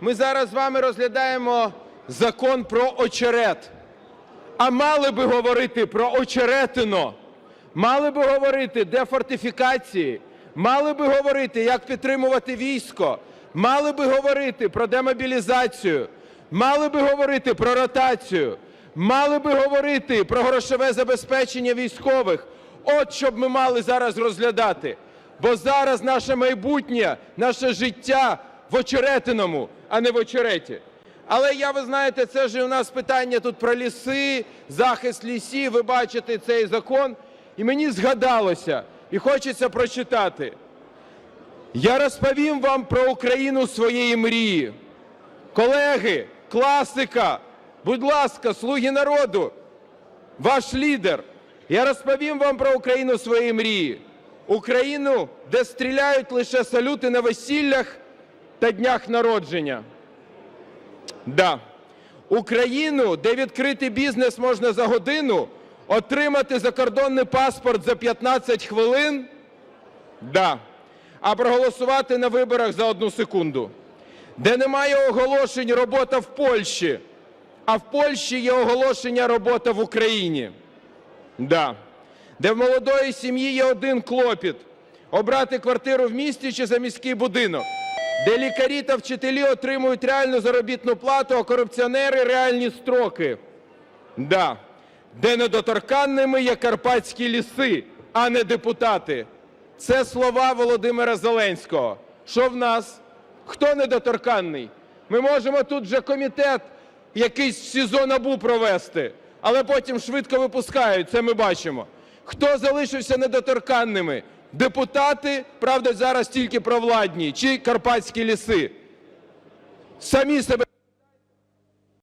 Ми зараз з вами розглядаємо закон про очерет. А мали би говорити про очеретино, мали би говорити, де фортифікації, мали би говорити, як підтримувати військо, мали би говорити про демобілізацію, мали би говорити про ротацію, мали би говорити про грошове забезпечення військових. От що б ми мали зараз розглядати. Бо зараз наше майбутнє, наше життя в очеретиному, а не в очереті. Але я, ви знаєте, це ж у нас питання тут про ліси, захист лісів. Ви бачите цей закон. І мені згадалося, і хочеться прочитати. Я розповім вам про Україну своєї мрії. Колеги, класика, будь ласка, слуги народу, ваш лідер. Я розповім вам про Україну своєї мрії. Україну, де стріляють лише салюти на весіллях та днях народження. Да. Україну, де відкрити бізнес можна за годину, отримати закордонний паспорт за 15 хвилин. Да. А проголосувати на виборах за одну секунду. Де немає оголошень робота в Польщі, а в Польщі є оголошення робота в Україні. Да. Де в молодої сім'ї є один клопіт обрати квартиру в місті чи за міський будинок. Де лікарі та вчителі отримують реальну заробітну плату, а корупціонери реальні строки. Да. Де недоторканними є карпатські ліси, а не депутати. Це слова Володимира Зеленського. Що в нас? Хто недоторканний? Ми можемо тут же комітет якийсь в СІЗО НАБУ провести, але потім швидко випускають, це ми бачимо. Хто залишився недоторканними? Депутати, правда, зараз тільки провладні, чи карпатські ліси? Самі себе